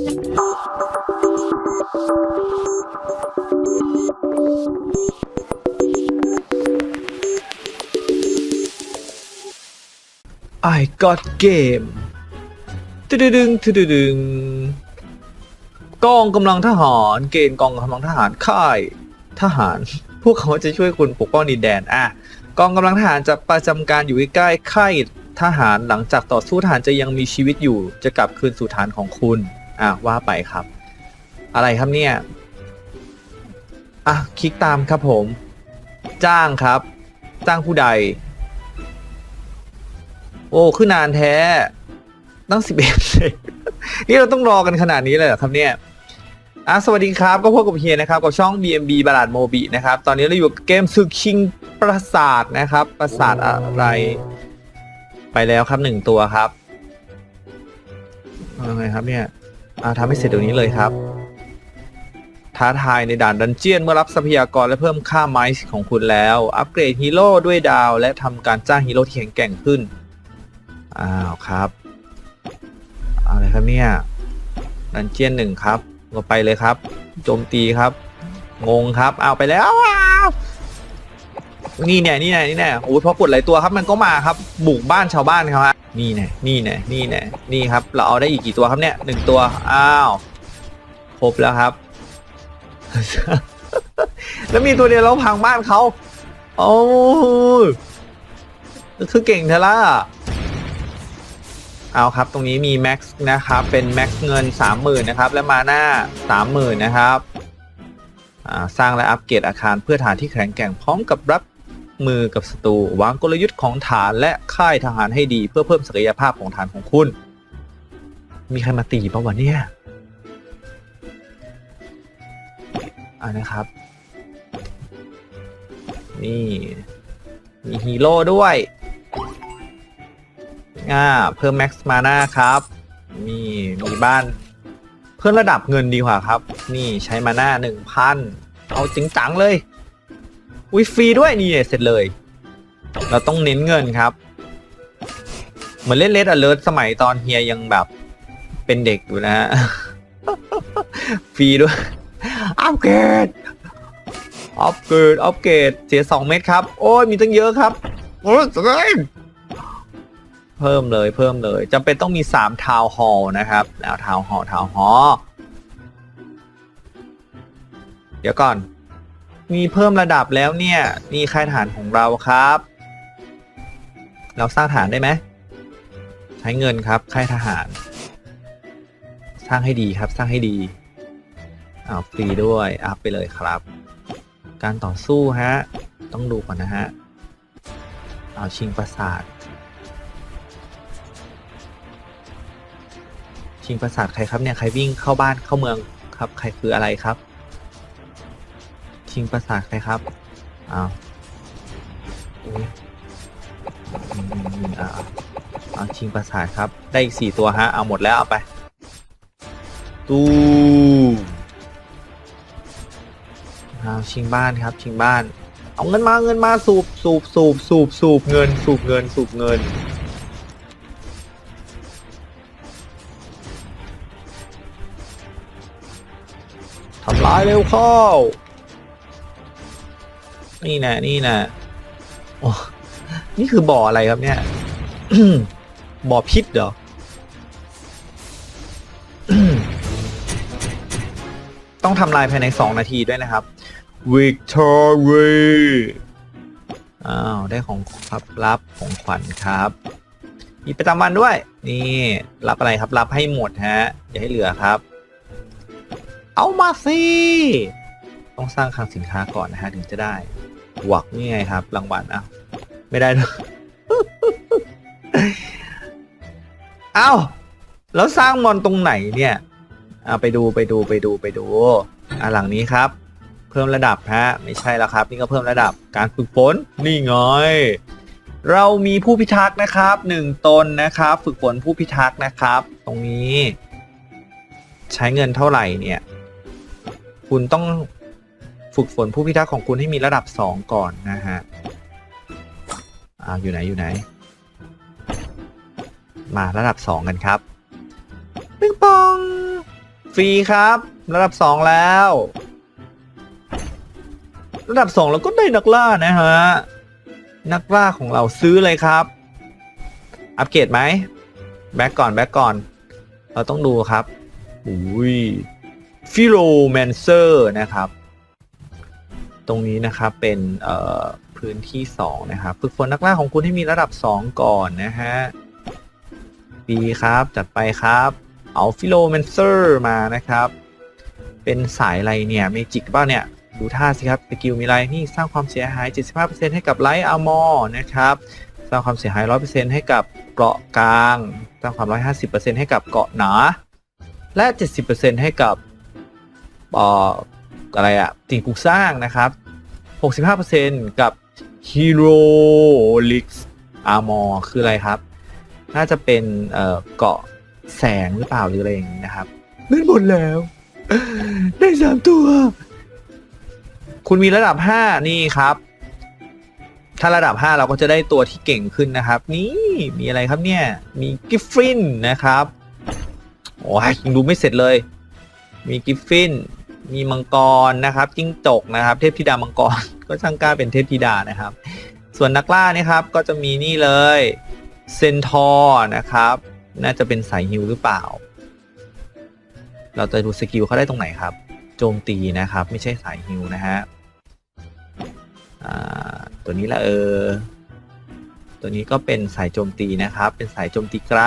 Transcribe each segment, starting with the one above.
I got game ตึดึงตึดึงกองกำลังทหาร เกณฑ์กองกำลังทหารค่ายทหาร พวกเขาจะช่วยคุณปกป้องดินแดนอะกองกำลังทหารจะประจำการอยู่ใกล้ค่ายทหารหลังจากต่อสู้ทหารจะยังมีชีวิตอยู่ จะกลับคืนสู่ฐานของคุณ อะว่าไปครับ อะไรครับเนี่ย อะคลิกตามครับผม จ้างครับ จ้างผู้ใด โอ้ขึ้นนานแท้ ตั้งสิบเอ็ดเลยนี่เราต้องรอกันขนาดนี้เลยเหรอครับเนี่ยอะสวัสดีครับ ก็พบกับเฮียนะครับ กับช่อง BMB บาลาดโมบินะครับ ตอนนี้เราอยู่เกมซึกชิงปราสาทนะครับ ปราสาทอะไร ไปแล้วครับหนึ่งตัวครับยังไงครับเนี่ย อ่าทำให้เสร็จเดี๋ยวนี้เลยครับ ท้าทายในด่านดันเจียนเมื่อรับทรัพยากรและเพิ่มค่าไม้ของคุณแล้ว อัปเกรดฮีโร่ด้วยดาว และทำการจ้างฮีโร่ที่แข็งแกร่งขึ้น อ้าวครับอะไรครับเนี่ยดันเจียนหนึ่งครับเราไปเลยครับ โจมตีครับ งงครับ เอาไปแล้วอ้าว นี่เนี่ยนี่เนี่ยนี่เนี่ยโอ้ยพอกดหลายตัวครับมันก็มาครับบุกบ้านชาวบ้านเขาฮะนี่เนี่ยนี่เนี่ยนี่เนี่ยนี่ครับ เราเอาได้อีกกี่ตัวครับเนี่ยหนึ่งตัวอ้าวครบแล้วครับ แล้วมีตัวเดียวเราพังบ้านเขาโอ้คือเก่งเทล่าเอาครับ ตรงนี้มีแม็กซ์นะครับ เป็นแม็กซ์เงิน 30,000นะครับ และมาหน้า 30,000นะครับสร้างและอัปเกรดอาคารเพื่อฐานที่แข็งแกร่งพร้อมกับรับ มือกับศัตรูวางกลยุทธ์ของฐานและค่ายทหารให้ดีเพื่อเพิ่มศักยภาพของฐานของคุณ มีใครมาตีปะวะเนี่ยอ่านะครับ นี่มีฮีโร่ด้วยอ่าเพิ่มแม็กซ์มาหน้าครับนี่มีบ้าน เพิ่มระดับเงินดีกว่าครับ นี่ใช้มาหน้าหนึ่งพันเอาจริงจังเลย วิฟรีด้วยนี่เสร็จเลย เราต้องเน้นเงินครับ เหมือนเล่นเลดอเลิร์สมัยตอนเฮียยังแบบ เป็นเด็กอยู่นะฮะฟรีด้วยอัปเกรดอัปเกรดอัปเกรดเสียสองเม็ดครับ โอ้ยมีตั้งเยอะครับโอ้ยเอ้ยเพิ่มเลยเพิ่มเลยจำเป็นต้องมี3ทาวน์ฮอลนะครับแล้วทาวน์ฮอลทาวน์ฮอลเดี๋ยวก่อน มีเพิ่มระดับแล้วเนี่ย นี่ค่ายทหารของเราครับ เราสร้างฐานได้ไหมใช้เงินครับค่ายทหาร สร้างให้ดีครับ สร้างให้ดีอาฟรีด้วยอัพไปเลยครับ การต่อสู้ฮะต้องดูก่อนนะฮะเอาชิงปราสาทชิงปราสาทใครครับเนี่ยใครวิ่งเข้าบ้านเข้าเมืองครับ ใครคืออะไรครับ ชิงปราสาทใครครับ อ้าวอุ๊ยอืมอืมอ่าเอาชิงปราสาทครับ ได้อีกสี่ตัวฮะ เอาหมดแล้วเอาไป ตู้เอาชิงบ้านครับ ชิงบ้าน เอาเงินมาเงินมาสูบสูบสูบสูบสูบเงิน สูบเงิน สูบเงิน ทำลายเร็วเข้า นี่นะนี่นะโอ้นี่คือบ่ออะไรครับเนี่ย บ่อพิษเหรอ ต้องทำลายภายใน2นาทีด้วยนะครับ Victory อ้าว ได้ของครับรับของขวัญครับ มีประจำวันด้วย นี่ รับอะไรครับ รับให้หมดฮะ อย่าให้เหลือครับ เอามาสิ ต้องสร้างคลังสินค้าก่อนนะฮะถึงจะได้หวักนี่ไงครับ รางวัลอะไม่ได้ด้วยเอ้าแล้วสร้างมอนตรงไหนเนี่ยเอาไปดูไปดูไปดูไปดูอะหลังนี้ครับ เพิ่มระดับฮะไม่ใช่แล้วครับ นี่ก็เพิ่มระดับการฝึกฝนนี่ไงเรามีผู้พิทักษ์นะครับหนึ่งตนนะครับ ฝึกฝนผู้พิทักษ์นะครับ ตรงนี้ ใช้เงินเท่าไหร่เนี่ย คุณต้อง ฝึกฝนผู้พิทักษ์ของคุณให้มีระดับ 2 ก่อนนะฮะอ่าอยู่ไหนอยู่ไหน มาระดับ 2 กันครับปิงปอง ฟรีครับ ระดับสองแล้ว ระดับสองเราก็ได้นักล่านะฮะ นักล่าของเราซื้อเลยครับ อัปเกรดไหม แบ็กก่อนแบ็กก่อน เราต้องดูครับอุ้ยฟิโลแมนเซอร์นะครับ ตรงนี้นะครับเป็นพื้นที่ 2 นะครับฝึกฝนนักล่าของคุณให้มีระดับ 2 ก่อนนะฮะดีครับจัดไปครับเอาฟิโลแมนเซอร์มานะครับ เป็นสายอะไรเนี่ยเมจิกเปล่าเนี่ย ดูท่าสิครับสกิลมีอะไรนี่สร้างความเสียหาย 75%ให้กับไลท์อาร์มอร์นะครับสร้างความเสียหาย 100%ให้กับเกราะกลางสร้างความ 150%ให้กับเกราะหนา และ 70%ให้กับอ่ออะไรอะสิ่งปลูกสร้างนะครับ 65%กับ Hero l i x Armor คืออะไรครับ น่าจะเป็นเอ่อเกาะแสงหรือเปล่าหรืออะไรอย่างนี้นะครับเล่นหมดแล้ว ได้สามตัว คุณมีระดับ 5 นี่ครับ ถ้าระดับ 5 เราก็จะได้ตัวที่เก่งขึ้นนะครับ นี่มีอะไรครับเนี่ย มีกิฟฟินนะครับ โอ้ยยังดูไม่เสร็จเลย มีกิฟฟิน มีมังกรนะครับจิ้งจกนะครับ เทพธิดามังกร ก็ช่างกล้าเป็นเทพธิดานะครับ ส่วนนักล่านี่ครับก็จะมีนี่เลยเซนทอร์นะครับ น่าจะเป็นสายฮิลหรือเปล่า เราจะดูสกิลเขาได้ตรงไหนครับ โจมตีนะครับ ไม่ใช่สายฮิลนะฮะตัวนี้ละเออ ตัวนี้ก็เป็นสายโจมตีนะครับ เป็นสายโจมตีไกล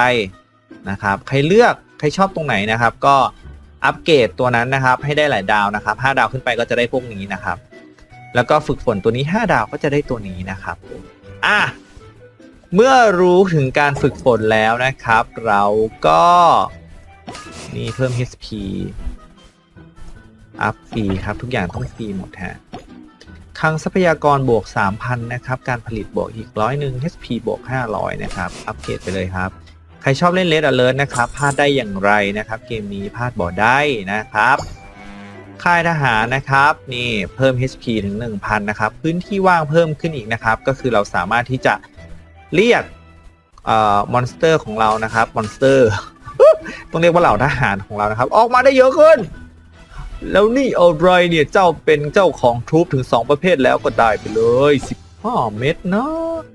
นะครับ ใครเลือกใครชอบตรงไหนนะครับ ก็ อัปเกรดตัวนั้นนะครับ ให้ได้หลายดาวนะครับ5ดาวขึ้นไปก็จะได้พวกนี้นะครับ แล้วก็ฝึกฝนตัวนี้ 5 ดาวก็จะได้ตัวนี้นะครับอะเมื่อรู้ถึงการฝึกฝนแล้วนะครับ เราก็นี่เพิ่ม HP อัพฟรีครับทุกอย่างต้องฟรีหมดฮะคลังทรัพยากรบวก 3,000 นะครับ การผลิตบวกอีกร้อยหนึ่ง HP บวก 500 นะครับ อัปเกรดไปเลยครับ ใครชอบเล่นเลด a เ e ิร์นะครับพลาดได้อย่างไรนะครับ เกมนี้พลาดบ่ได้นะครับค่ายทหารนะครับนี่เพิ่ม HP ถึง 1,000 นะครับ พื้นที่ว่างเพิ่มขึ้นอีกนะครับ ก็คือเราสามารถที่จะเรียกเอ่อมอนสเตอร์ของเรานะครับมอนสเตอร์ต้องเรียกว่าเหล่าทหารของเรานะครับ ออกมาได้เยอะขึ้น แล้วนี่อะไรเนี่ยเจ้าเป็นเจ้าของทรูปถึง 2 ประเภทแล้วก็ได้ไปเลย 15 เม็ดเนาะ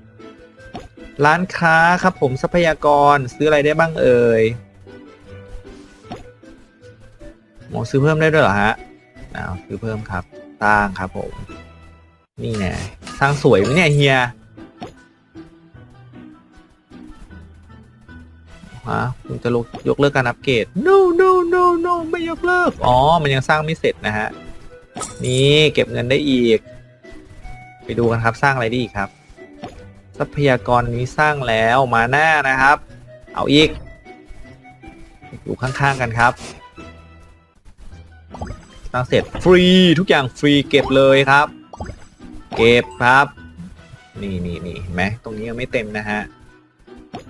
ร้านค้าครับผมทรัพยากรซื้ออะไรได้บ้างเอ่ยหมอซื้อเพิ่มได้ด้วยเหรอฮะอ้าวซื้อเพิ่มครับตั้างครับผม นี่แน่สร้างสวยไหมเนี่ยเฮียฮะคุณจะลกยกเลิกการอัปเกรด no no no no ไม่ยกเลิก อ๋อ มันยังสร้างไม่เสร็จนะฮะ นี่เก็บเงินได้อีก ไปดูกันครับสร้างอะไรได้อีกครับ ทรัพยากรนี้สร้างแล้วมาหน้านะครับ เอาอีก อยู่ข้างๆกันครับสร้างเสร็จฟรีทุกอย่างฟรีเก็บเลยครับ เก็บครับ นี่นี่นี่เห็นไหมตรงนี้ยังไม่เต็มนะฮะ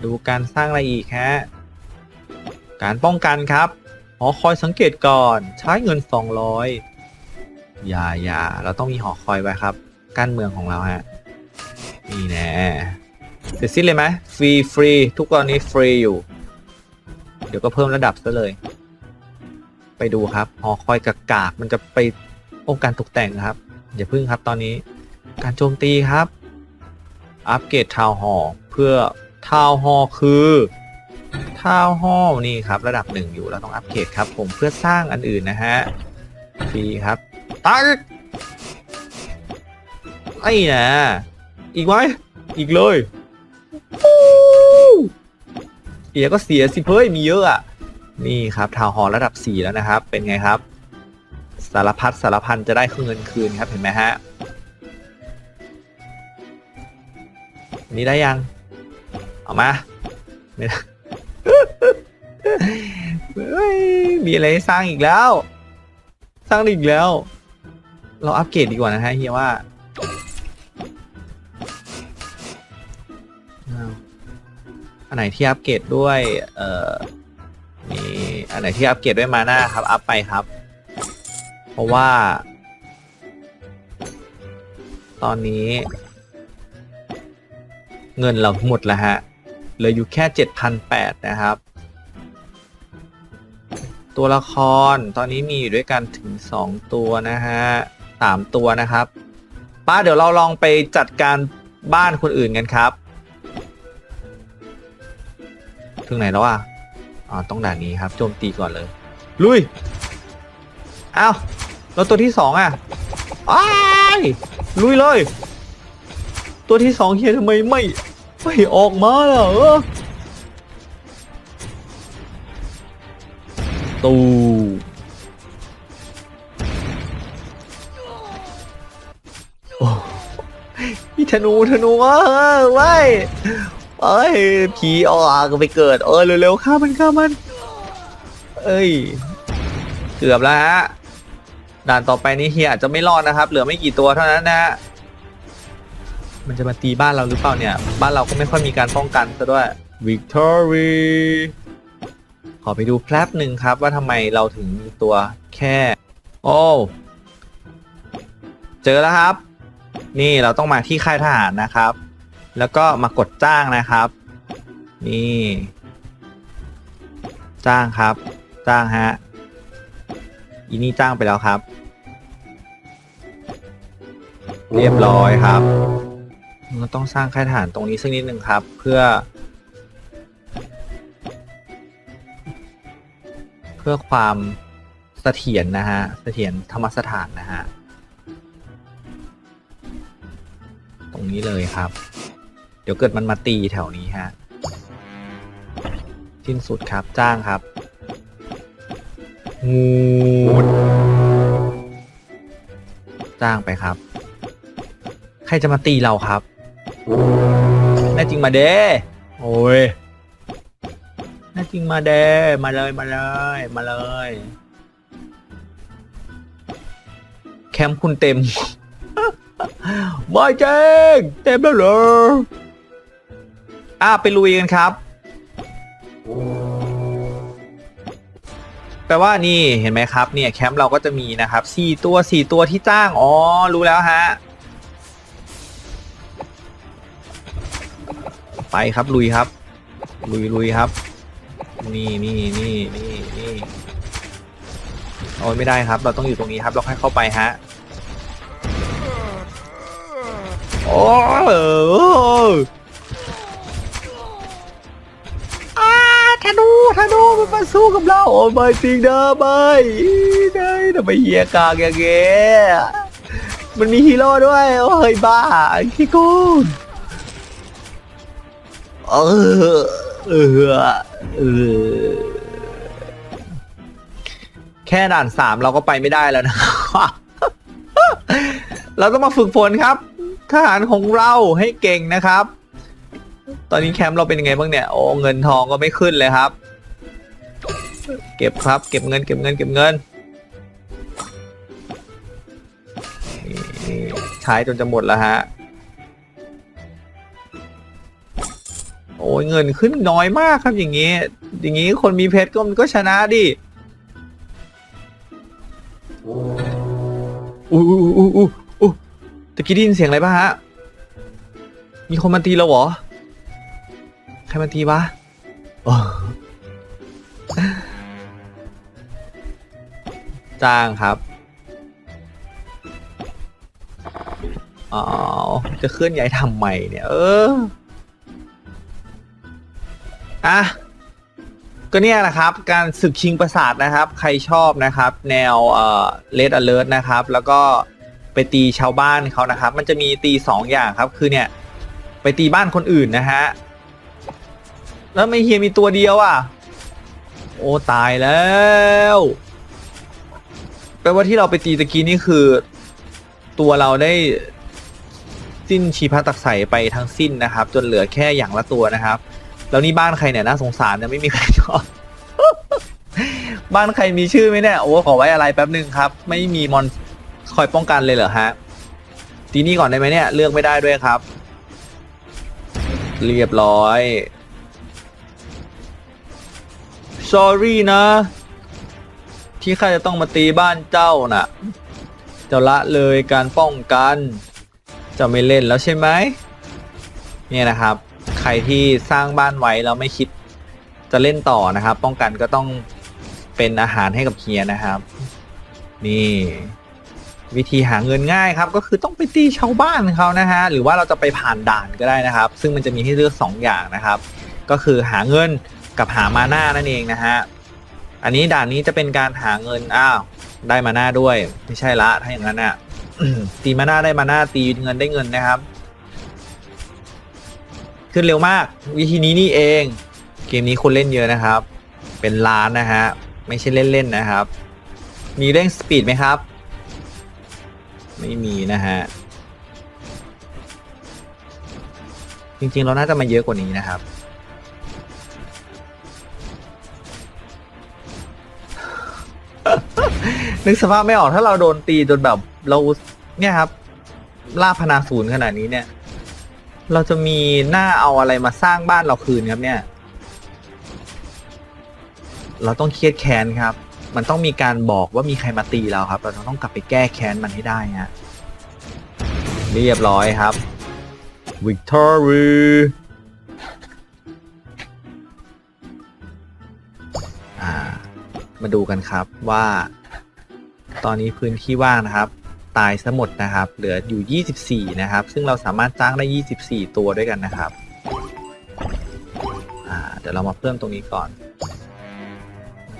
ดูการสร้างอะไรอีกฮะการป้องกันครับหอคอยสังเกตก่อนใช้เงิน 200อย่าอย่าเราต้องมีหอคอยไว้ครับ การเมืองของเราฮะ นี่แน่เสร็จสิ้นเลยไหมฟรีฟรีทุกตอนนี้ฟรีอยู่ เดี๋ยวก็เพิ่มระดับซะเลย ไปดูครับหอคอยกากากมันจะไปองค์การตกแต่งครับ อย่าพึ่งครับตอนนี้การโจมตีครับ อัปเกรดทาวหอเพื่อทาวหอคือทาวหอนี่ครับระดับหนึ่งอยู่เราต้องอัปเกรดครับ ผมเพื่อสร้างอันอื่นนะฮะฟรีครับตายไอ้นะ อีกไหมอีกเลยเสียก็เสียสิเพ้ยมีเยอะอะ นี่ครับทาวหอระดับ 4 แล้วนะครับ เป็นไงครับ สารพัดสารพันจะได้เงินคืนครับเห็นไหมฮะ นี่ได้ยัง เอามาไม่ได้เฮ้ยมีอะไรให้สร้างอีกแล้ว สร้างอีกแล้ว เราอัปเกรดดีกว่านะฮะเฮียว่า ไหนที่อัปเกรดด้วย เอ่อมีอันไหนที่อัปเกรดด้วยมาหน้าครับ อัพไปครับ เพราะว่า ตอนนี้ เงินเราหมดแล้วฮะเหลืออยู่แค่เจ็ดพันแปดนะครับ ตัวละครตอนนี้มีอยู่ด้วยกันถึง2ตัวนะฮะสามตัวนะครับ ป้าเดี๋ยวเราลองไปจัดการบ้านคนอื่นกันครับ ถึงไหนแล้วอะอ๋อต้องด่านนี้ครับโจมตีก่อนเลย ลุยอ้าวแล้วตัวที่สองอะอ้ายลุยเลย ตัวที่สองเฮียทำไมไม่ไม่ออกมาล่ะเออตูโอ้มีธนูธนูอะเออไว้ย เอ้ยผีออกก็ไปเกิด เออเร็วๆฆ่ามันฆ่ามัน เอ้ย เกือบแล้วฮะด่านต่อไปนี้เฮียอาจจะไม่รอดนะครับ เหลือไม่กี่ตัวเท่านั้นนะฮะมันจะมาตีบ้านเราหรือเปล่าเนี่ย บ้านเราก็ไม่ค่อยมีการป้องกันซะด้วย Victory ขอไปดูแป๊บหนึ่งครับว่าทำไมเราถึงมีตัวแค่ โอ้ เจอแล้วครับ นี่เราต้องมาที่ค่ายทหารนะครับ แล้วก็มากดจ้างนะครับ นี่ จ้างครับ จ้างฮะอีนี่จ้างไปแล้วครับ เรียบร้อยครับเราต้องสร้างค่ายทหารตรงนี้สักนิดหนึ่งครับ เพื่อ เพื่อความเสถียรนะฮะเสถียรธรรมสถานนะฮะ ตรงนี้เลยครับ ดี๋ยวเกิดมันมาตีแถวนี้ฮะสิ้นสุดครับจ้างครับงูดจ้างไปครับ ใครจะมาตีเราครับแน่จริงมาเด้โอ้ยแน่จริงมาเด้มาเลยมาเลยมาเลย แคมป์คุณเต็ม ไม่เจ๊งเต็มแล้วเหรอ อะไปลุยกันครับ แปลว่านี่เห็นไหมครับเนี่ยแคมป์เราก็จะมีนะครับสี่ตัวสี่ตัวที่จ้าง อ๋อ รู้แล้วฮะ ไปครับลุยครับ ลุยลุยครับ นี่นี่นี่นี่นี่โอ้ยไม่ได้ครับ เราต้องอยู่ตรงนี้ครับ เราค่อยเข้าไปฮะโอ้เออ นูธนูมันมาสู้กับเราโอ้ไม่จริงนะไม่ได้ทำไมเฮียกากอย่างเงี้ยมันมีฮีโร่ด้วยโอ้ยบ้าขี้โกงเออเออเออแค่ด่านสามเราก็ไปไม่ได้แล้วนะ เราต้องมาฝึกฝนครับทหารของเราให้เก่งนะครับ ตอนนี้แคมป์เราเป็นยังไงบ้างเนี่ย โอ้เงินทองก็ไม่ขึ้นเลยครับ เก็บครับ เก็บเงิน เก็บเงิน เก็บเงิน ใช้จนจะหมดแล้วฮะ โอ้ยเงินขึ้นน้อยมากครับอย่างนี้ อย่างนี้คนมีเพชรก็มันก็ชนะดิอู้อู้อู้อู้อู้ตะกี้ได้ยินเสียงอะไรป่ะฮะ มีคนมาตีเราเหรอ ใครมาตีวะอ๋อจ้างครับ อ๋อ จะเคลื่อนย้ายทำใหม่เนี่ย เออ อะ ก็เนี่ยแหละครับ การศึกชิงประสาทนะครับ ใครชอบนะครับ แนวเอ่อเลดอเลิร์นะครับ แล้วก็ไปตีชาวบ้านเขานะครับ มันจะมีตีสองอย่างครับ คือเนี่ย ไปตีบ้านคนอื่นนะฮะ แล้วไม่เฮียมีตัวเดียวอะ โอ้ตายแล้วแปลว่าที่เราไปตีตะกี้นี่คือ ตัวเราได้สิ้นชีพตักใสไปทั้งสิ้นนะครับ จนเหลือแค่อย่างละตัวนะครับ แล้วนี่บ้านใครเนี่ยน่าสงสารเนี่ยไม่มีใครชอบบ้านใครมีชื่อไหมเนี่ยโอ้ขอไว้อะไรแป๊บหนึ่งครับ ไม่มีมอนคอยป้องกันเลยเหรอฮะตีนี่ก่อนได้ไหมเนี่ยเลือกไม่ได้ด้วยครับ เรียบร้อย sorry นะ ที่ข้าจะต้องมาตีบ้านเจ้าน่ะ เจ้าละเลยการป้องกันเจะไม่เล่นแล้วใช่ไหมเนี่ยนะครับ ใครที่สร้างบ้านไว้แล้วไม่คิดจะเล่นต่อนะครับ ป้องกันก็ต้องเป็นอาหารให้กับเฮียนะครับ นี่ วิธีหาเงินง่ายครับ ก็คือต้องไปตีชาวบ้านเขานะฮะหรือว่าเราจะไปผ่านด่านก็ได้นะครับ ซึ่งมันจะมีให้เลือกสองอย่างนะครับ ก็คือหาเงิน กับหามาหน้านั่นเองนะฮะ อันนี้ด่านนี้จะเป็นการหาเงิน อ้าว ได้มาหน้าด้วย ไม่ใช่ละ ถ้าอย่างนั้นอะตีมาหน้าได้มาหน้าตีเงินได้เงินนะครับ ขึ้นเร็วมาก วิธีนี้นี่เอง เกมนี้คนเล่นเยอะนะครับ เป็นล้านนะฮะ ไม่ใช่เล่นๆนะครับ มีเร่งสปีดไหมครับ ไม่มีนะฮะ จริงๆ เราน่าจะมาเยอะกว่านี้นะครับ นึกสภาพไม่ออกถ้าเราโดนตีจนแบบเราเนี่ยครับล่าพนาศูนย์ขนาดนี้เนี่ย เราจะมีหน้าเอาอะไรมาสร้างบ้านเราคืนครับเนี่ย เราต้องเครียดแค้นครับ มันต้องมีการบอกว่ามีใครมาตีเราครับ เราต้องกลับไปแก้แค้นมันให้ได้ฮะเรียบร้อยครับ Victory อ่า มาดูกันครับว่า ตอนนี้พื้นที่ว่างนะครับ ตายซะหมดนะครับ เหลืออยู่ 24 นะครับ ซึ่งเราสามารถจ้างได้ 24 ตัวด้วยกันนะครับเดี๋ยวเรามาเพิ่มตรงนี้ก่อน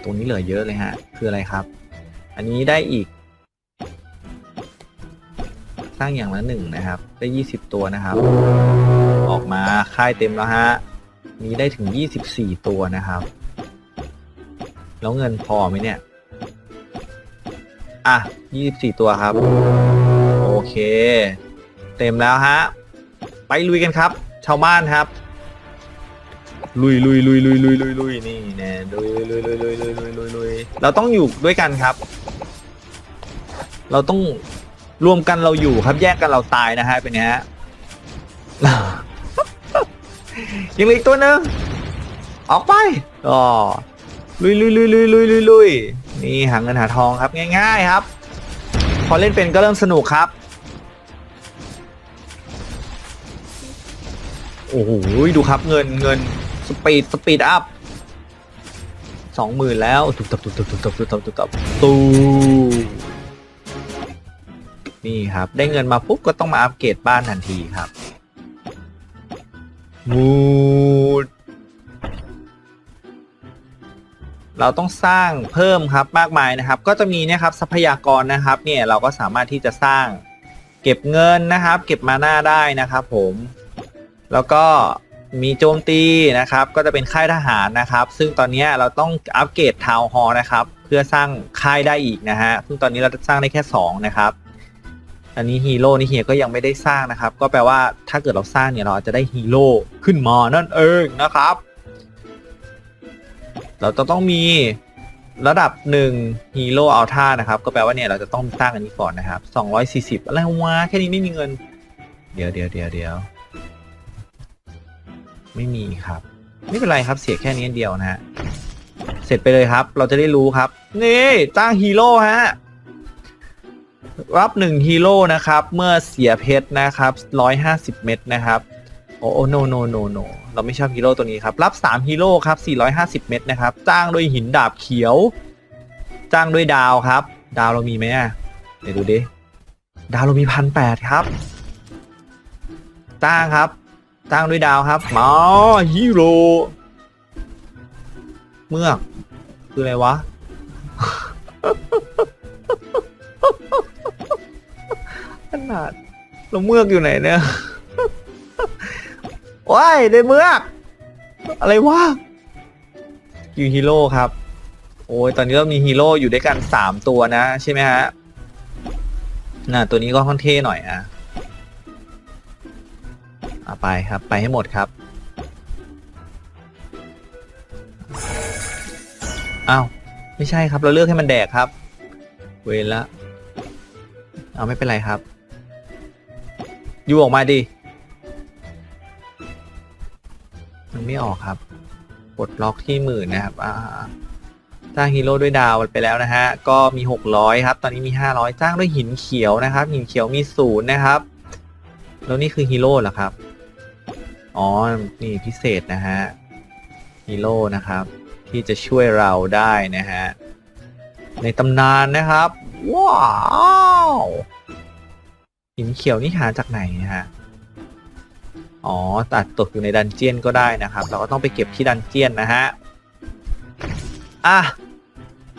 ตรงนี้เหลือเยอะเลยฮะ คืออะไรครับ อันนี้ได้อีก สร้างอย่างละหนึ่งนะครับ ได้ 20 ตัวนะครับ ออกมาค่ายเต็มแล้วฮะ นี้ได้ถึง 24 ตัวนะครับ แล้วเงินพอไหมเนี่ย อะ24ตัวครับ โอเค เต็มแล้วฮะ ไปลุยกันครับ ชาวบ้านครับ ลุยลุยลุยลุยลุยลุยลุยนี่แน่ลุยลุยลุยลุยลุยลุยลุยลุยเราต้องอยู่ด้วยกันครับ เราต้องรวมกันเราอยู่ครับแยกกันเราตายนะฮะเป็นไงฮะยังเหลืออีกตัวหนึ่งออกไปอ๋อ ลุยลุยลุยลุยลุยลุยลุยนี่หาเงินหาทองครับง่าย ๆครับ พอเล่นเป็นก็เริ่มสนุกครับ โอ้โหดูครับเงินเงินสปีดสปีดอัพสองหมื่นแล้วตุบตับตุบตับตุบตับตุบตับตุบตับตูนี่ครับ ได้เงินมาปุ๊บก็ต้องมาอัปเกรดบ้านทันทีครับมูด เราต้องสร้างเพิ่มครับมากมายนะครับ ก็จะมีเนี่ยครับทรัพยากรนะครับเนี่ยเราก็สามารถที่จะสร้างเก็บเงินนะครับ เก็บมาหน้าได้นะครับ ผม แล้วก็มีโจมตีนะครับ ก็จะเป็นค่ายทหารนะครับ ซึ่งตอนนี้เราต้องอัปเกรดทาวน์ฮอลนะครับ เพื่อสร้างค่ายได้อีกนะฮะซึ่งตอนนี้เราสร้างได้แค่2นะครับอันนี้ฮีโร่นี่เฮียก็ยังไม่ได้สร้างนะครับ ก็แปลว่าถ้าเกิดเราสร้างเนี่ยเราอาจจะได้ฮีโร่ขึ้นมานั่นเองนะครับ เราจะต้องมีระดับ1ฮีโร่อัลท่านะครับ ก็แปลว่าเนี่ยเราจะต้องสร้างอันนี้ก่อนนะครับ240อยสี่สิบอะไรวะแค่นี้ไม่มีเงิน เดี๋ยวเดี๋ยวเดี๋ยวเดี๋ยวไม่มีครับ ไม่เป็นไรครับเสียแค่นี้เดียวนะฮะเสร็จไปเลยครับ เราจะได้รู้ครับ นี่จ้างฮีโร่ฮะรับหนึ่งฮีโร่นะครับ เมื่อเสียเพชรนะครับร้อยห้าสิบเม็ดนะครับ โอ้โนโนโนโนเราไม่ชอบฮีโร่ตัวนี้ครับ รับสามฮีโร่ครับสี่ร้อยห้าสิบเม็ดนะครับ จ้างด้วยหินดาบเขียว จ้างด้วยดาวครับ ดาวเรามีไหมอะเดี๋ยวดูดิ ดาวเรามีพันแปดครับ จ้างครับ จ้างด้วยดาวครับมาฮีโร่เมือกคืออะไรวะ ขนาดเราเมือกอยู่ไหนเนี่ย ว้ายได้เมือกอะไรวะอยู่ฮีโร่ครับ โอ้ยตอนนี้เรามีฮีโร่อยู่ด้วยกันสามตัวนะ ใช่ไหมฮะน่ะตัวนี้ก็ค่อนเท่หน่อยอะเอาไปครับ ไปให้หมดครับอ้าวไม่ใช่ครับ เราเลือกให้มันแดกครับ เวรละเอาไม่เป็นไรครับยูออกมาดิ มันไม่ออกครับปลดล็อกที่หมื่นนะครับอ่าจ้างฮีโร่ด้วยดาวไปแล้วนะฮะ ก็มี 600 ครับ ตอนนี้มี 500 จ้างด้วยหินเขียวนะครับ หินเขียวมีศูนย์นะครับ แล้วนี่คือฮีโร่เหรอครับ อ๋อ นี่พิเศษนะฮะ ฮีโร่นะครับ ที่จะช่วยเราได้นะฮะ ในตำนานนะครับ ว้าว หินเขียวนี่หาจากไหนฮะ อ๋อตัดตกอยู่ในดันเจียนก็ได้นะครับ เราก็ต้องไปเก็บที่ดันเจียนนะฮะ อะ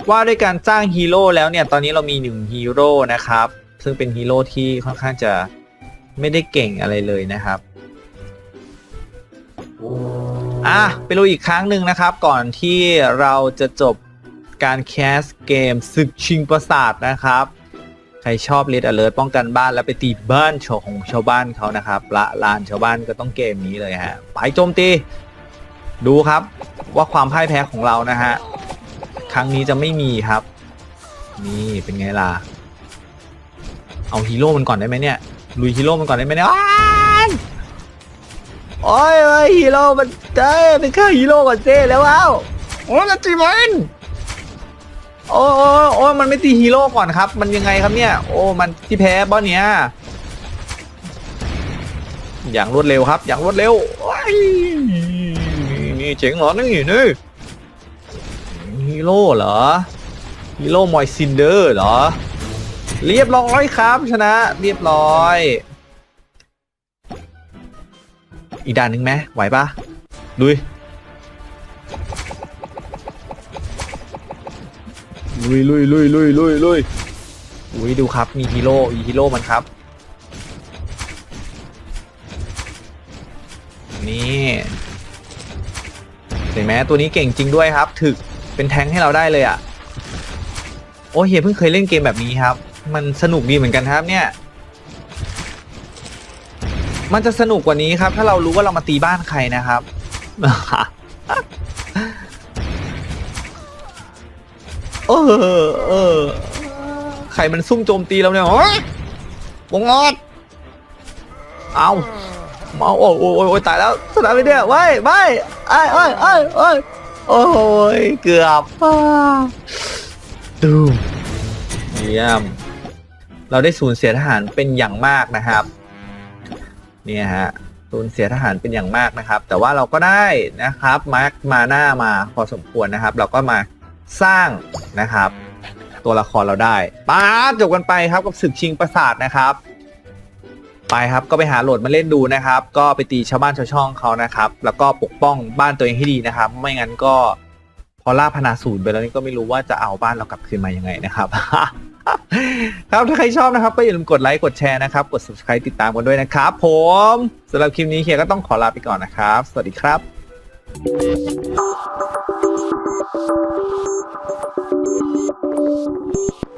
ว่าด้วยการจ้างฮีโร่แล้วเนี่ย ตอนนี้เรามีหนึ่งฮีโร่นะครับ ซึ่งเป็นฮีโร่ที่ค่อนข้างจะไม่ได้เก่งอะไรเลยนะครับ อะ ไปดูอีกครั้งหนึ่งนะครับ ก่อนที่เราจะจบการแคสเกมศึกชิงประสาทนะครับ ใครชอบเลดอเลิร์ป้องกันบ้านแล้วไปตีบ้านของชาวบ้านเขานะครับละลานชาวบ้านก็ต้องเกมนี้เลยฮะไปโจมตี ดูครับว่าความพ่ายแพ้ของเรานะฮะครั้งนี้จะไม่มีครับ นี่เป็นไงล่ะ เอาฮีโร่มันก่อนได้ไหมเนี่ยลุยฮีโร่มันก่อนได้ไหมเนี่ยอ้าวโอ้ยฮีโร่มันเจ้เป็นข้าฮีโร่ก่อนเจ้แล้วว้าวโอ้ยมันจีมัน โอ้โอ้โอ้มันไม่ตีฮีโร่ก่อนครับ มันยังไงครับเนี่ย โอ้มันที่แพ้บอลเนี้ยอย่างรวดเร็วครับ อย่างรวดเร็วนี่เจ๋งเหรอนี่นี่ฮีโร่เหรอฮีโร่มอยซินเดอร์เหรอ เรียบร้อยครับ ชนะเรียบร้อย อีกด่านหนึ่งไหมไหวปะลุย ลุยลุยลุยลุยลุยลุยอุ้ยดูครับ มีฮีโร่มีฮีโร่มันครับ นี่เห็นไหมตัวนี้เก่งจริงด้วยครับ ถึกเป็นแทงให้เราได้เลยอะ่ะ โอ้เฮียเพิ่งเคยเล่นเกมแบบนี้ครับ มันสนุกดีเหมือนกันครับเนี่ย มันจะสนุกกว่านี้ครับ ถ้าเรารู้ว่าเรามาตีบ้านใครนะครับ เออ เออ ใครมันซุ่มโจมตีเราเนี่ยโอ้ยวงงอด เอาเอาโอ้ยโอ้ยตายแล้วสนามไปเนี่ยว้ายว้ายไอ้ไอ้ไอ้ไอ้ยโอ้ย เกือบอ่าดูเยี่ยม เราได้สูญเสียทหารเป็นอย่างมากนะครับ เนี่ยฮะ สูญเสียทหารเป็นอย่างมากนะครับ แต่ว่าเราก็ได้นะครับ มาร์กมาหน้ามาพอสมควรนะครับ เราก็มา สร้างนะครับ ตัวละครเราได้ป๊าบจบกันไปครับกับศึกชิงปราสาทนะครับ ไปครับก็ไปหาโหลดมาเล่นดูนะครับ ก็ไปตีชาวบ้านชาวช่องเขานะครับ แล้วก็ปกป้องบ้านตัวเองให้ดีนะครับ ไม่งั้นก็พอล่าพนาศูนย์ไปแล้วนี่ก็ไม่รู้ว่าจะเอาบ้านเรากลับคืนมายังไงนะครับครับถ้าใครชอบนะครับก็อย่าลืมกดไลค์กดแชร์นะครับ กด subscribe ติดตามกันด้วยนะครับ ผมสำหรับคลิปนี้เฮียก็ต้องขอลาไปก่อนนะครับ สวัสดีครับ Thank you.